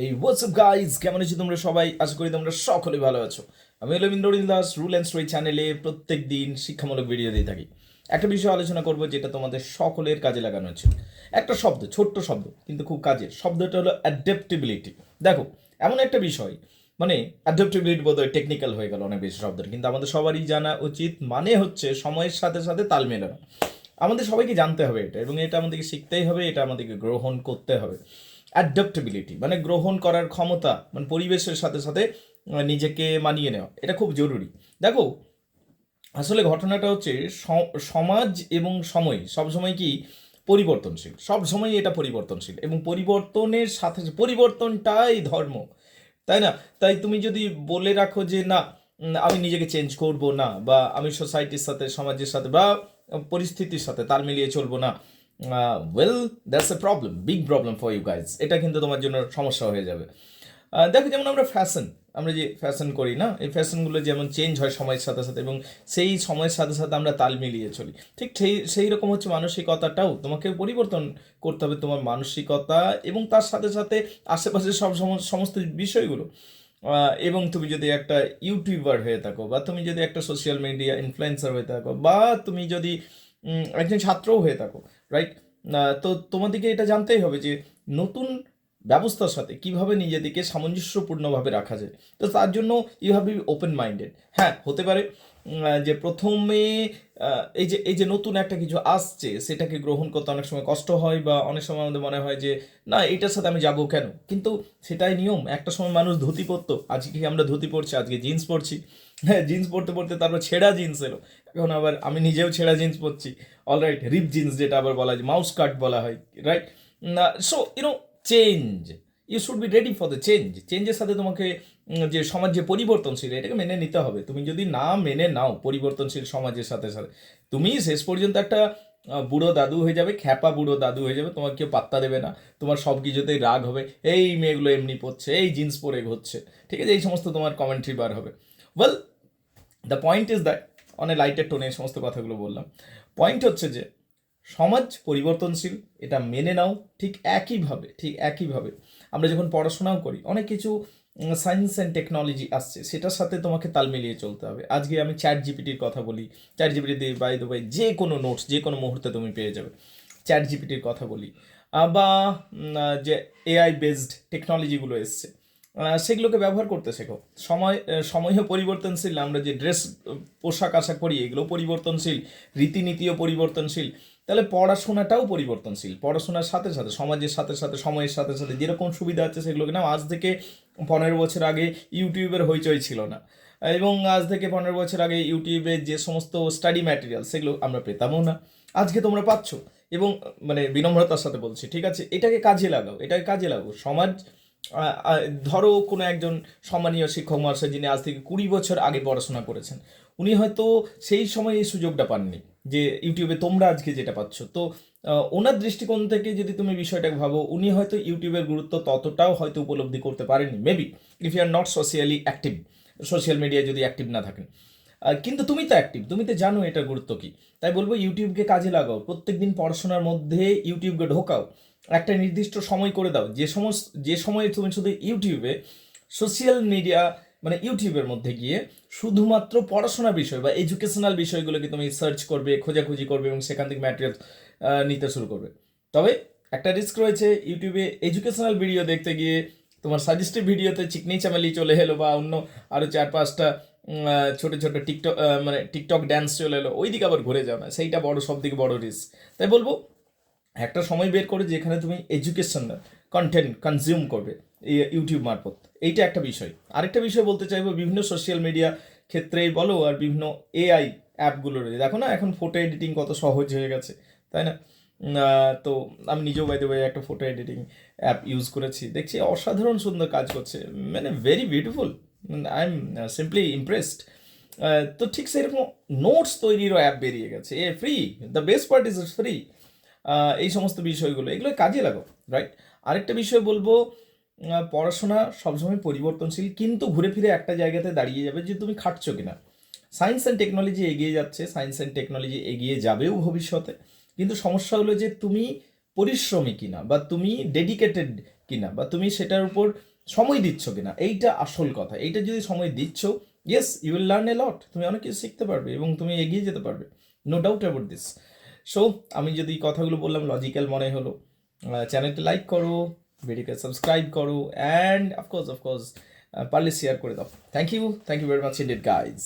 এই WhatsApp guys কেমন আছো তোমরা সবাই? আশা করি তোমরা সকলে ভালো আছো। আমি Indril Das rule and story চ্যানেলে প্রত্যেক দিন শিক্ষামূলক ভিডিও দিয়ে থাকি। একটা বিষয় আলোচনা করব যেটা তোমাদের সকলের কাজে লাগানো হচ্ছে একটা শব্দ, ছোট্ট শব্দ, কিন্তু খুব কাজের। শব্দটা হলো অ্যাডাপ্টেবিলিটি দেখো, এমন একটা বিষয় মানে অ্যাডাপ্টেবিলিটি বোধহয় টেকনিক্যাল হয়ে গেল অনেক বেশি শব্দের। কিন্তু আমাদের সবারই জানা উচিত মানে হচ্ছে সময়ের সাথে সাথে তাল মেলানো। আমাদের সবাইকে জানতে হবে এটা, এবং এটা আমাদেরকে শিখতেই হবে, এটা আমাদেরকে গ্রহণ করতে হবে। অ্যাডাপ্টেবিলিটি মানে গ্রহণ করার ক্ষমতা মানে পরিবেশের সাথে সাথে নিজেকে মানিয়ে নেওয়া। এটা খুব জরুরি। দেখো, আসলে ঘটনাটা হচ্ছে সমাজ এবং সময় সব সময় কি পরিবর্তনশীল? সব সময় এটা পরিবর্তনশীল এবং পরিবর্তনের সাথে পরিবর্তনটাই ধর্ম, তাই না? তাই তুমি যদি বলে রাখো যে, না আমি নিজেকে চেঞ্জ করব না বা আমি সোসাইটির সাথে, সমাজের সাথে বা পরিস্থিতির সাথে তাল মিলিয়ে চলবো না well that's a problem big problem for you guys এটা কিন্তু তোমার জন্য সমস্যা হয়ে যাবে। দেখো, যেমন আমরা ফ্যাশন আমরা যে ফ্যাশন করি না, এই ফ্যাশনগুলো যেমন চেঞ্জ হয় সময়ের সাথে সাথে এবং সেই সময়ের সাথে সাথে আমরা তাল মিলিয়ে চলি। ঠিক সেই সেই রকম হচ্ছে মানসিকতাটাও। তোমাকে পরিবর্তন করতে হবে তোমার মানসিকতা এবং তার সাথে সাথে আশেপাশের সব সম- সমস্ত বিষয়গুলো। এবং তুমি যদি একটা ইউটিউবার হয়ে থাকো বা তুমি যদি একটা সোশ্যাল মিডিয়া ইনফ্লুয়েন্সার হয়ে থাকো বা তুমি যদি একজন ছাত্রও হয়ে থাকো রাইট তো তোমাদেরকে এটা জানতেই হবে যে নতুন ব্যবস্থার সাথে কীভাবে নিজেদেরকে সামঞ্জস্যপূর্ণভাবে রাখা যায়। তো তার জন্য you have be open minded হ্যাঁ হতে পারে যে প্রথমে এই যে এই যে নতুন একটা কিছু আসছে, সেটাকে গ্রহণ করতে অনেক সময় কষ্ট হয় বা অনেক সময় আমাদের মনে হয় যে, না, এটার সাথে আমি যাব কেন? কিন্তু সেটাই নিয়ম। একটা সময় মানুষ ধুতি পরতো। আজকে আমরা ধুতি পরছি, আজকে জিন্স পরছি। হ্যাঁ জিন্স পরতে পরতে তারপর ছেঁড়া জিন্স এলো। এখন আবার আমি নিজেও ছেঁড়া জিন্স পরছি। অলরাইট রিপ জিন্স যেটা আবার বলা হয় মাউস কাট বলা হয় রাইট না so you know change you should be ready for the change চেঞ্জের সাথে তোমাকে যে সমাজ যে পরিবর্তনশীল, এটাকে মেনে নিতে হবে। তুমি যদি না মেনে নাও পরিবর্তনশীল সমাজের সাথে সাথে, তুমি শেষ পর্যন্ত একটা বুড়ো দাদু হয়ে যাবে, খ্যাপা বুড়ো দাদু হয়ে যাবে তোমার কেউ পাত্তা দেবে না। তোমার সব কিছুতেই রাগ হবে। এই মেয়েগুলো এমনি পড়ছে, এই জিন্স পরে ঘুরছে। ঠিক আছে? এই সমস্ত তোমার কমেন্ট্রি বার হবে। Well the point is that অনেক লাইটের টোনে এই সমস্ত কথাগুলো বললাম। পয়েন্ট হচ্ছে যে সমাজ পরিবর্তনশীল, এটা মেনে নাও, ঠিক একইভাবে ঠিক একইভাবে। আমরা যখন পড়াশোনাও করি, অনেক কিছু সায়েন্স অ্যান্ড টেকনোলজি আসছে, সেটার সাথে তোমাকে তাল মিলিয়ে চলতে হবে। আজকে আমি চ্যাট জিপিটির কথা বলি চ্যাট জিপিটি দিয়ে বাই বাই যে কোনো নোটস যে কোনো মুহূর্তে তুমি পেয়ে যাবে চ্যাট জিপিটির কথা বলি। বা যে এআই বেসড টেকনোলজিগুলো এসছে সেগুলোকে ব্যবহার করতে শেখো। সময় সময়ও পরিবর্তনশীল, আমরা যে ড্রেস পোশাক, আশাক পরি, এগুলো পরিবর্তনশীল, রীতিনীতিও পরিবর্তনশীল। তাহলে পড়াশোনাটাও পরিবর্তনশীল। পড়াশোনার সাথে সাথে, সমাজের সাথে সাথে, সময়ের সাথে সাথে যেরকম সুবিধা আছে সেগুলোকে না আজ থেকে পনেরো বছর আগে ইউটিউবের হইচই ছিল না। এবং আজ থেকে পনেরো বছর আগে ইউটিউবে যে সমস্ত স্টাডি ম্যাটেরিয়াল সেগুলো আমরা পেতামও না। আজকে তোমরা পাচ্ছ। এবং মানে বিনম্রতার সাথে বলছি, ঠিক আছে? এটাকে কাজে লাগাও, এটাকে কাজে লাগাও। সমাজ ধরো কোনো একজন সম্মানীয় শিক্ষক মহাশয় যিনি আজ থেকে কুড়ি বছর আগে পড়াশোনা করেছেন, উনি হয়তো সেই সময় এই সুযোগটা পাননি যে ইউটিউবে তোমরা আজকে যেটা পাচ্ছ। তো ওনার দৃষ্টিকোণ থেকে যদি তুমি বিষয়টাকে ভাবো, উনি হয়তো ইউটিউবের গুরুত্ব ততটাও হয়তো উপলব্ধি করতে পারেননি। Maybe if you are not socially active social মিডিয়ায় যদি অ্যাক্টিভ না থাকেন। কিন্তু তুমি তো অ্যাক্টিভ তুমি তো জানো এটার গুরুত্ব কী। তাই বলব, ইউটিউবকে কাজে লাগাও, প্রত্যেকদিন পড়াশোনার মধ্যে ইউটিউবকে ঢোকাও। একটা নির্দিষ্ট সময় করে দাও। যে সমস্ত, যে সময়ে তুমি শুধু ইউটিউবে, সোশ্যাল মিডিয়া মানে ইউটিউবের মধ্যে গিয়ে শুধুমাত্র পড়াশোনার বিষয় বা এডুকেশনাল বিষয়গুলোকে তুমি সার্চ করবে, খোঁজাখুঁজি করবে এবং সেখান থেকে ম্যাটেরিয়াল নিতে শুরু করবে। তবে একটা রিস্ক রয়েছে, ইউটিউবে এডুকেশনাল ভিডিও দেখতে গিয়ে তোমার সাজেস্টিভ ভিডিওতে চিকনি চামেলি চলে এলো বা অন্য আরও চার পাঁচটা ছোট ছোট টিকটক মানে টিকটক ড্যান্স চলে এলো ওই দিকে আবার ঘুরে যাও না। সেইটা বড় সব থেকে বড় রিস্ক তাই বলব একটা সময় বের করে যেখানে তুমি এডুকেশন কন্টেন্ট কনজিউম করবে ইউটিউব মারফত। এইটা একটা বিষয়। আরেকটা বিষয় বলতে চাইব, বিভিন্ন সোশ্যাল মিডিয়া ক্ষেত্রেই বলো আর বিভিন্ন এআই অ্যাপগুলো রয়েছে দেখো না, এখন ফটো এডিটিং কত সহজ হয়ে গেছে, তাই না? তো আমি নিজেও বাইতে বাই একটা ফটো এডিটিং অ্যাপ ইউজ করেছি। দেখছি অসাধারণ সুন্দর কাজ করছে মানে very beautiful I am simply impressed তো ঠিক সেরকম নোটস তৈরিরও অ্যাপ বেরিয়ে গেছে, a free the best part is free এই সমস্ত বিষয়গুলো, এগুলো কাজে লাগো রাইট আরেকটা বিষয় বলব পড়াশোনা সবসময় পরিবর্তনশীল, কিন্তু ঘুরে ফিরে একটা জায়গাতে দাঁড়িয়ে যাবে যে তুমি খাটছো কিনা। সায়েন্স অ্যান্ড টেকনোলজি এগিয়ে যাচ্ছে সায়েন্স অ্যান্ড টেকনোলজি এগিয়ে যাবেও ভবিষ্যতে, কিন্তু সমস্যা হলো যে তুমি পরিশ্রমী কিনা, বা তুমি ডেডিকেটেড কিনা, বা তুমি সেটার উপর সময় দিচ্ছ কিনা, এইটা আসল কথা। এইটা যদি সময় দিচ্ছ yes you will learn a lot তুমি অনেক কিছু শিখতে পারবে এবং তুমি এগিয়ে যেতে পারবে no doubt about this so আমি যদি কথাগুলো বললাম লজিক্যাল মনে হলো চ্যানেলটি লাইক করো ভিডিওকে সাবস্ক্রাইব করো and of course of course পারলে শেয়ার করে দাও। Thank you thank you very much indeed guys